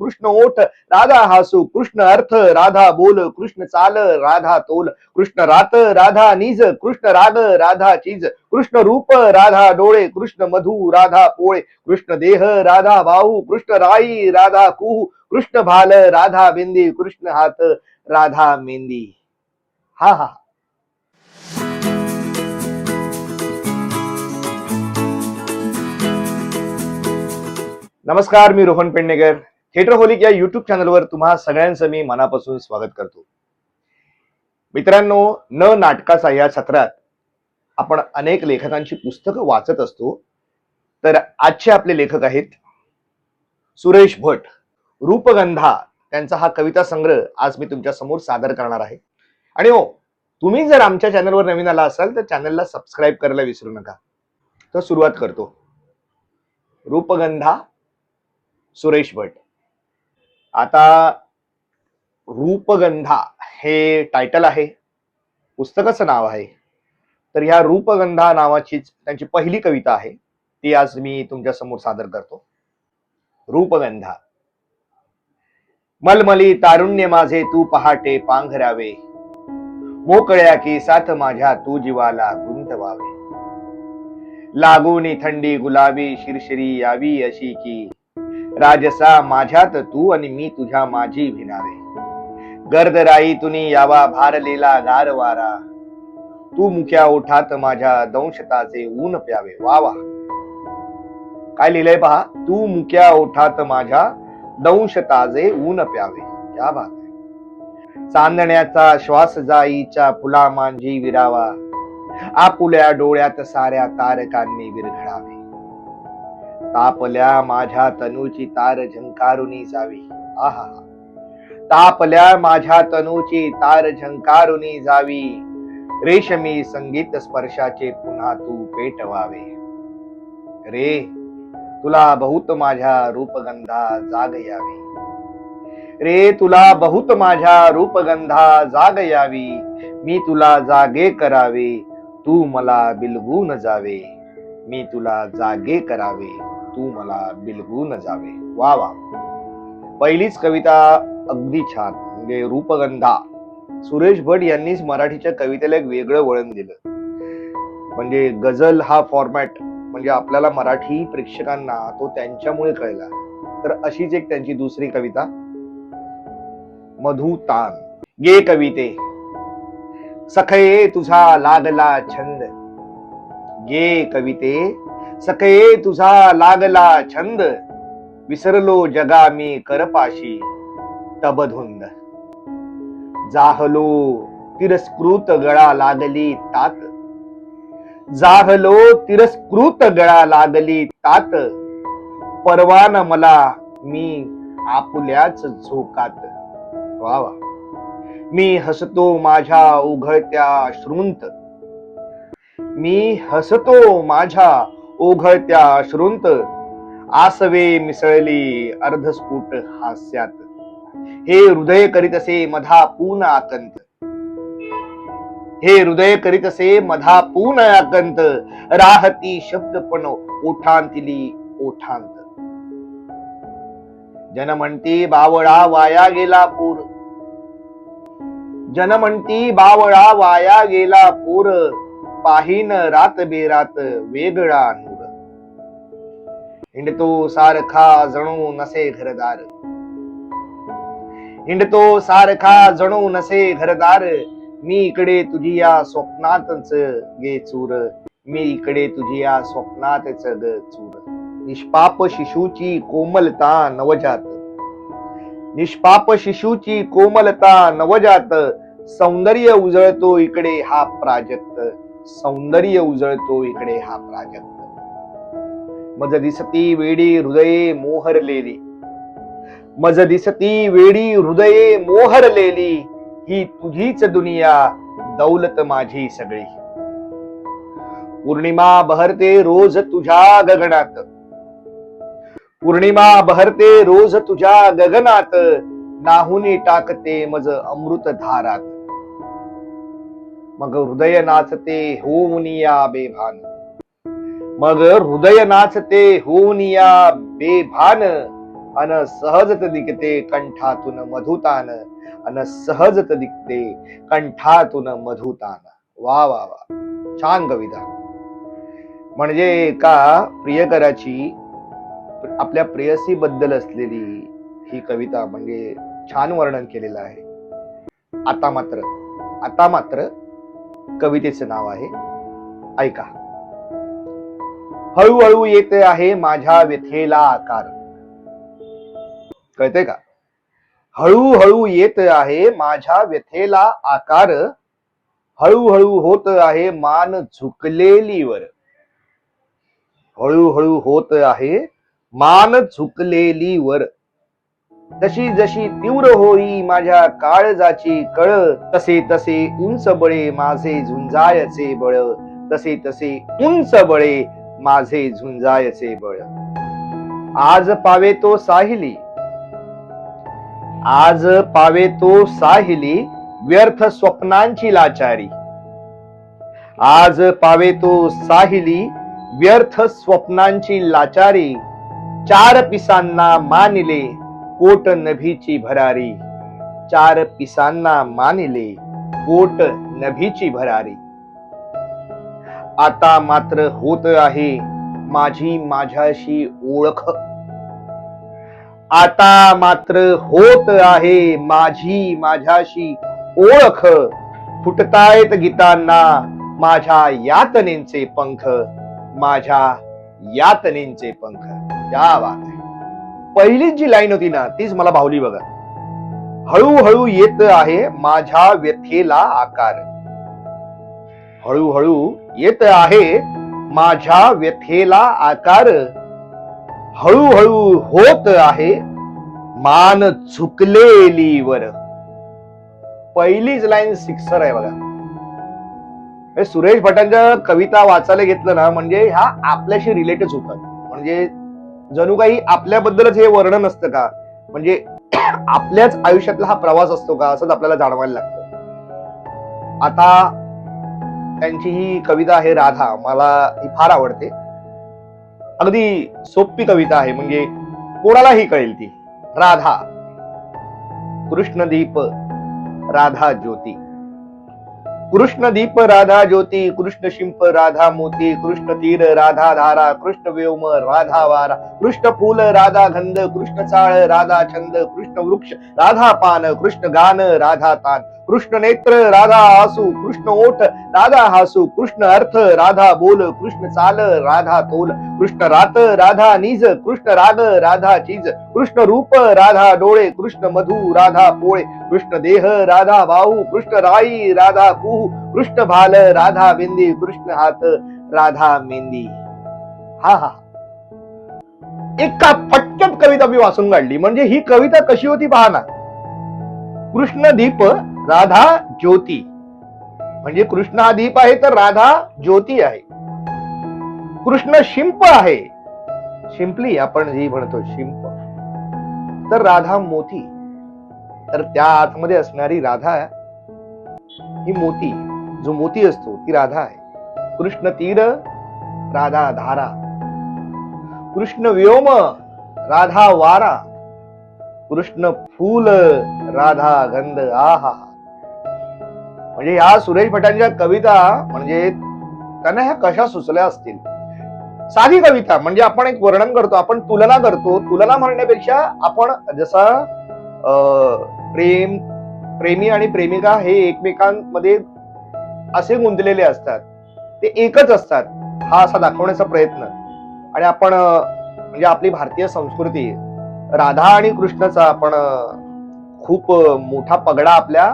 कृष्ण ओठ राधा हासु, कृष्ण अर्थ, राधा बोल, कृष्ण चाल, राधा तोल, कृष्ण रात, राधा निज, कृष्ण राग, राधा चीज़, कृष्ण रूप, राधा डोळे, कृष्ण मधु, राधा पोळे, कृष्ण देह, राधा बाहू, कृष्ण राई, राधा कुहू, कृष्ण भाल, राधा बिंदी कृष्ण हात, राधा मेंदी. हा हा. नमस्कार, मी रोहन पेडणेकर. थिएटर होलिक या युट्यूब चॅनलवर तुम्हा सगळ्यांचं मी मनापासून स्वागत करतो. मित्रांनो न नाटकाचा या सत्रात आपण अनेक लेखकांची पुस्तकं वाचत असतो. तर आजचे आपले लेखक आहेत सुरेश भट रूपगंधा त्यांचा हा कविता संग्रह आज मी तुमच्यासमोर सादर करणार आहे. आणि हो तुम्ही जर आमच्या चॅनलवर नवीन आला असाल तर चॅनलला सबस्क्राईब करायला विसरू नका. तर सुरुवात करतो. रूपगंधा सुरेश भट. आता रूपगंधा हे टायटल आहे. पुस्तकाचं नाव आहे. तर ह्या रूपगंधा नावाचीच त्यांची पहिली कविता आहे. ती आज मी तुमच्यासमोर सादर करतो. रूपगंधा. मलमली तारुण्य माझे तू पहाटे पांघरावे. मोकळ्या की साथ माझ्या तू जीवाला गुंतवावे. लागूनी थंडी गुलाबी शिरशिरी यावी अशी की राजसा माझ्यात तू आणि मी तुझ्या माझी भिनावे गर्दराई तुनी यावा भारलेला गार वारा. तू मुख्या ओठात माझ्या दंशताचे ऊन प्यावे वावा काय लिहिलंय पहा? तू मुख्या ओठात माझ्या दंशताजे ऊन प्यावे क्या बात आहे चांदण्याचा श्वास जाईच्या फुला मांजी विरावा. आपुल्या डोळ्यात साऱ्या तारकांनी विरघळावे. तापल्या माझ्या तनूची तार झंकारुनी जावी. आहा. तापल्या माझ्या तनूची तार झंकारुनी जावी. रेशमी संगीत स्पर्शाचे पुन्हा तू पेटवावे. रे तुला बहुत माझ्या रूपगंधा जाग यावी. रे तुला बहुत माझ्या रूपगंधा जाग यावी. मी तुला जागे करावे. तू मला बिलगून जावे. मी तुला जागे करावे. तू मला बिलगून जावे. वा वा. पहिलीच कविता अगदी छान. म्हणजे रूपगंधा. सुरेश भट यांनीच मराठीच्या कवितेला एक वेगळं वळण दिलं. म्हणजे गझल हा फॉर्मॅट म्हणजे आपल्याला मराठी प्रेक्षकांना तो त्यांच्यामुळे कळला. तर अशीच एक त्यांची दुसरी कविता. मधु तान. गे कविते. सखये तुझा लागला छंद. गे कविते सखये तुझा लागला छंद. विसरलो जगा मी करपाशी. तबधुंद. जाहलो तिरस्कृत गळा लागली तात. जाहलो तिरस्कृत गळा लागली तात. परवान मला मी आपुल्याच झोकात. वा वा. मी हसतो माझ्या उघळत्या श्रुंत. मी हसतो माझ्या ओघळत्या श्रुंत आसवे मिसळली अर्धस्फुट हास्यात. हे हृदय करीत असे मधा पून आकंत. हे हृदय करीत असे मधा पून आकंत. राहती शब्द पण ओठांतिली ओठांत. जन म्हणती बावळा वाया गेला पूर. जन म्हणती बावळा वाया गेला पूर. पाहिन रात बेरात वेगळा नूर. हिंडतो सारखा जणू नसे घरदार. हिंडतो सारखा जणू नसे घरदार. मी इकडे तुझी या स्वप्नातच गे चूर. मी इकडे तुझी या स्वप्नातच ग चूर. निष्पाप शिशूची कोमलता नवजात. निष्पाप शिशूची कोमलता नवजात. सौंदर्य उजळतो इकडे हा प्राजक्त. सौंदर्य उजळतो इकडे हा प्राजक्त. मज दिसती वेडी हृदये मोहरलेली. मज दिसती वेडी हृदये मोहरलेली. ही तुझीच दुनिया दौलत माझी सगळी. पौर्णिमा बहरते रोज तुझ्या गगनात. पौर्णिमा बहरते रोज तुझ्या गगनात. नाहुनी टाकते मज अमृत धारात. मग हृदय नाचते होऊन या बेभान. मग हृदय नाचते होऊन या बेभान. अन सहजत दिखते कंठातून मधुतान. अन सहजत दिखते कंठातून मधुतान. वा वा वा. छान कविता. म्हणजे एका प्रियकराची आपल्या प्रेयसी बद्दल असलेली ही कविता म्हणजे छान वर्णन केलेलं आहे. आता मात्र आता मात्र कवितेचं नाव आहे. ऐका. हळूहळू येत आहे माझ्या व्यथेला आकार. कळते का? हळूहळू येत आहे माझ्या व्यथेला आकार. हळूहळू होत आहे मान झुकलेलीवर. हळूहळू होत आहे मान झुकलेलीवर. वर जशी तीव्र होई माझ्या काळजाची कळ तसे तसे उंच बळे माझे झुंजायचे बळ. तसे तसे उंच बळे माझे झुंजायचे बळ. आज पावे तो साहिली. आज पावे तो साहिली व्यर्थ स्वप्नांची लाचारी. आज पावे तो साहिली व्यर्थ स्वप्नांची लाचारी. चार पिसांना मानिले कोट नभीची भरारी. चार पिसांना मानिले कोट नभीची भरारी. आता मात्र होत आहे माझी माझ्याशी ओळख. आता मात्र होत आहे माझी माझ्याशी ओळख. फुटतायत गीतांना माझ्या यातनेचे पंख माझ्या यातनेचे पंख. या बात पहिलीच जी लाईन होती ना तीच मला भावली बघा. हळूहळू येत आहे माझ्या व्यथेला आकार. हळूहळू येत आहे माझ्या व्यथेला आकार. हळूहळू होत आहे मान झुकलेलीवर पहिलीच लाईन सिक्सर आहे बघा. सुरेश भटांच्या कविता वाचायला घेतलं ना म्हणजे ह्या आपल्याशी रिलेटेड होतात. म्हणजे जणू काही आपल्याबद्दलच हे वर्णन असतं का? म्हणजे आपल्याच आयुष्यातला हा प्रवास असतो का? असंच आपल्याला जाणवायला लागतं. आता त्यांची ही कविता आहे राधा. मला ही फार आवडते. अगदी सोपी कविता आहे. म्हणजे कोणालाही कळेल ती. राधा. कृष्णदीप राधा ज्योती कृष्णदीप राधा ज्योति, कृष्ण शिंप राधा मोती, कृष्ण तीर राधा धारा, कृष्ण व्योम राधा वारा, कृष्ण फूल राधा गंध, कृष्ण चाळ राधा छंद, कृष्ण वृक्ष राधा पान, कृष्ण गान राधा तान, कृष्ण नेत्र राधा आसू, कृष्ण ओठ राधा हासू, कृष्ण अर्थ राधा बोल, कृष्ण चाल राधा तोल, कृष्ण रात राधा निज, कृष्ण राग राधा चीज़, कृष्ण रूप राधा डोळे, कृष्ण मधु राधा पोळे कृष्ण देह राधा बाहू कृष्ण राई राधा कुहू कृष्ण भाल राधा बिंदी कृष्ण हात राधा मेंदी. हा हा. एका पटकन कविता मी वाचून काढली. म्हणजे ही कविता कशी होती पहा ना. कृष्ण दीप राधा ज्योती. म्हणजे कृष्ण हा दीप आहे तर राधा ज्योती आहे. कृष्ण शिंप आहे. शिंपली आपण जी म्हणतो शिंप. तर राधा मोती. तर त्या आतमध्ये असणारी राधा ही मोती जो मोती असतो ती राधा आहे. कृष्ण तीर राधा धारा. कृष्ण व्योम राधा वारा. कृष्ण फूल राधा गंध आहा. म्हणजे या सुरेश भटांच्या कविता म्हणजे त्यांना ह्या कशा सुचल्या असतील? साधी कविता म्हणजे आपण एक वर्णन करतो आपण तुलना करतो. तुलना म्हणण्यापेक्षा आपण जसा अं, प्रेम प्रेमी आणि प्रेमिका हे एकमेकांमध्ये असे गुंतलेले असतात. ते एकच असतात. हा असा दाखवण्याचा प्रयत्न. आणि आपण म्हणजे आपली भारतीय संस्कृती राधा आणि कृष्णाचा आपण खूप मोठा पगडा आपल्या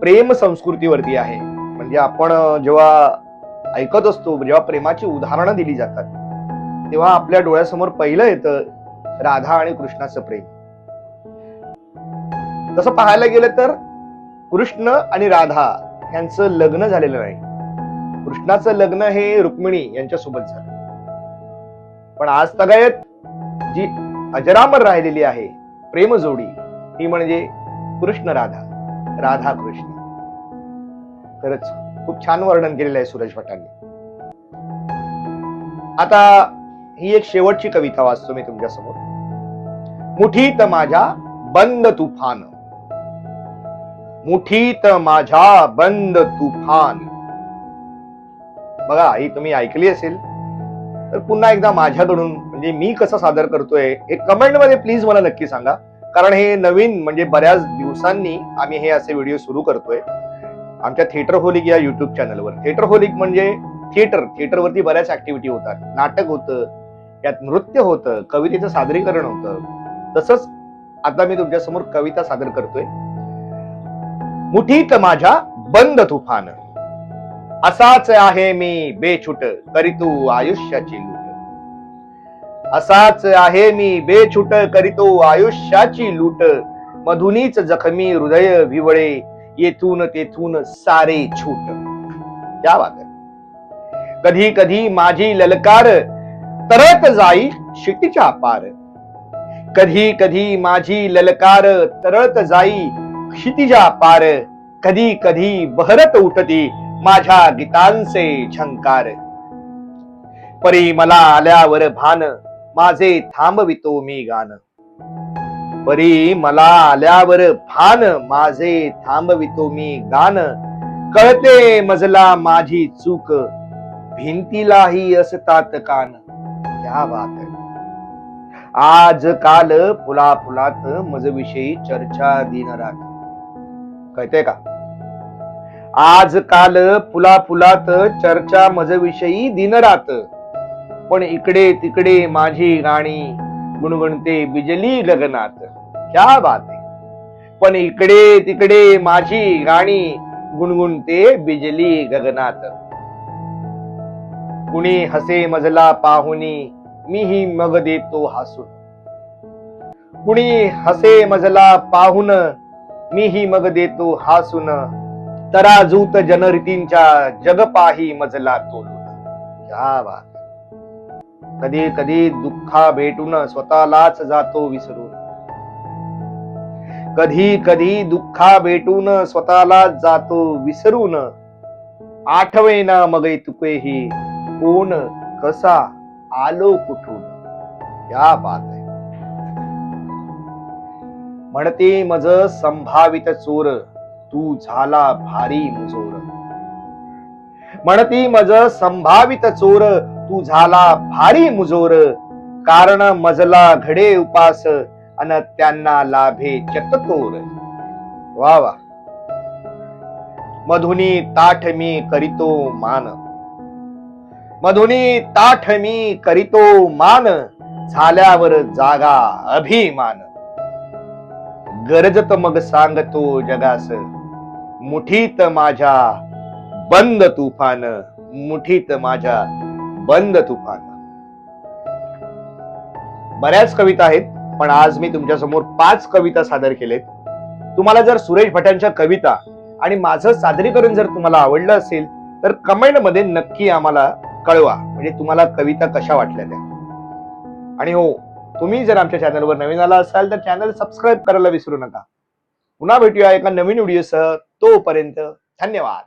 प्रेम संस्कृतीवरती आहे. म्हणजे आपण जेव्हा ऐकत असतो जेव्हा प्रेमाची उदाहरणं दिली जातात तेव्हा आपल्या डोळ्यासमोर पहिलं येतं राधा आणि कृष्णाचं प्रेम. तसं पाहायला गेलं तर कृष्ण आणि राधा यांचं लग्न झालेलं नाही. कृष्णाचं लग्न हे रुक्मिणी यांच्यासोबत झालं. पण आज तगायत जी अजरामर राहिलेली आहे प्रेम जोडी ही म्हणजे कृष्ण राधा राधा कृष्ण. खरंच खूप छान वर्णन केलेलं आहे सुरेश भटांनी. आता ही एक शेवटची कविता वाचतो मी तुमच्यासमोर. मुठीत माझ्या बंद तुफान मुठीत माझ्या बंद तुफान. बघा ही तुम्ही ऐकली असेल? तर पुन्हा एकदा माझ्याकडून म्हणजे मी कसं सादर करतोय हे कमेंटमध्ये प्लीज मला नक्की सांगा. कारण हे नवीन म्हणजे बऱ्याच दिवसांनी आम्ही हे असे व्हिडिओ सुरू करतोय. आमच्या थिएटर होलिक या युट्यूब चॅनलवर थिएटर होलिक म्हणजे थिएटर थिएटरवरती बऱ्याच ऍक्टिव्हिटी होतात. नाटक होतं यात नृत्य होतं कवितेचं सादरीकरण होतं. तसंच आता मी तुमच्यासमोर कविता सादर करतोय. मुठीत माझ्या बंद तुफान. असाच आहे मी बेछूट करीतो आयुष्याची लूट. असाच आहे मी बेछूट करीतो आयुष्याची लूट. मधुनीच जखमी हृदय विवळे येथून तेथून सारे छूट. क्या बात कधी कधी माझी ललकार तरत जाई शिटीच्या पार. कधी कधी माझी ललकार तरत जाई क्षितिजा पार कधी कधी बहरत उठती माझ्या गीतांचे झंकार. परी मला आल्यावर भान माझे थांबवितो मी गान. परी मला आल्यावर भान माझे थांबवितो मी गान. कळते मजला माझी चूक भिंतीलाही असतात कान. क्या बात आज काल फुला फुलात मजविषयी चर्चा दिन रात कळते का? आज काल पुला पुलात चर्चा मज विषयी पण इकडे तिकडे माझी गाणी गुणगुणते बिजली गगनात क्या बात पण इकडे तिकडे माझी गाणी गुणगुणते बिजली गगनात. कुणी हसे मजला पाहुनी मीही मग देतो हसून. कुणी हसे मजला पाहुन मीही मग देतो हासून तराजूत जनरितींच्या जगपाही मजला तोलून कधी कधी दुःखा भेटून स्वतःलाच जातो विसरून. कधी कधी दुःखा भेटून स्वतःलाच जातो विसरून. आठवेना मग तुकेही कोण कसा आलो कुठून. या बात. म्हणते मज संभावित चोर तू झाला भारी मुजोर. म्हणती मज संभावित चोर तू झाला भारी मुजोर. कारण मजला घडे उपास अन त्यांना लाभे चतकोर वा वा. मधुनी ताठ मी करीतो मान. मधुनी ताठ मी करीतो मान झाल्यावर जागा अभिमान. गरजत मग सांगतो जगास. मुठीत माझ्या बंद तुफान मुठीत माझ्या बंद तुफान. बऱ्याच कविता आहेत पण आज मी तुमच्यासमोर पाच कविता सादर केलेत. तुम्हाला जर सुरेश भटांच्या कविता आणि माझं सादरीकरण जर तुम्हाला आवडलं असेल तर कमेंटमध्ये नक्की आम्हाला कळवा. म्हणजे तुम्हाला कविता कशा वाटल्या त्या. आणि हो तुम्ही जर आमच्या चॅनलवर नवीन आला असाल तर चॅनल सबस्क्राईब करायला विसरू नका. पुन्हा भेटूया एका नवीन व्हिडिओसह तोपर्यंत धन्यवाद.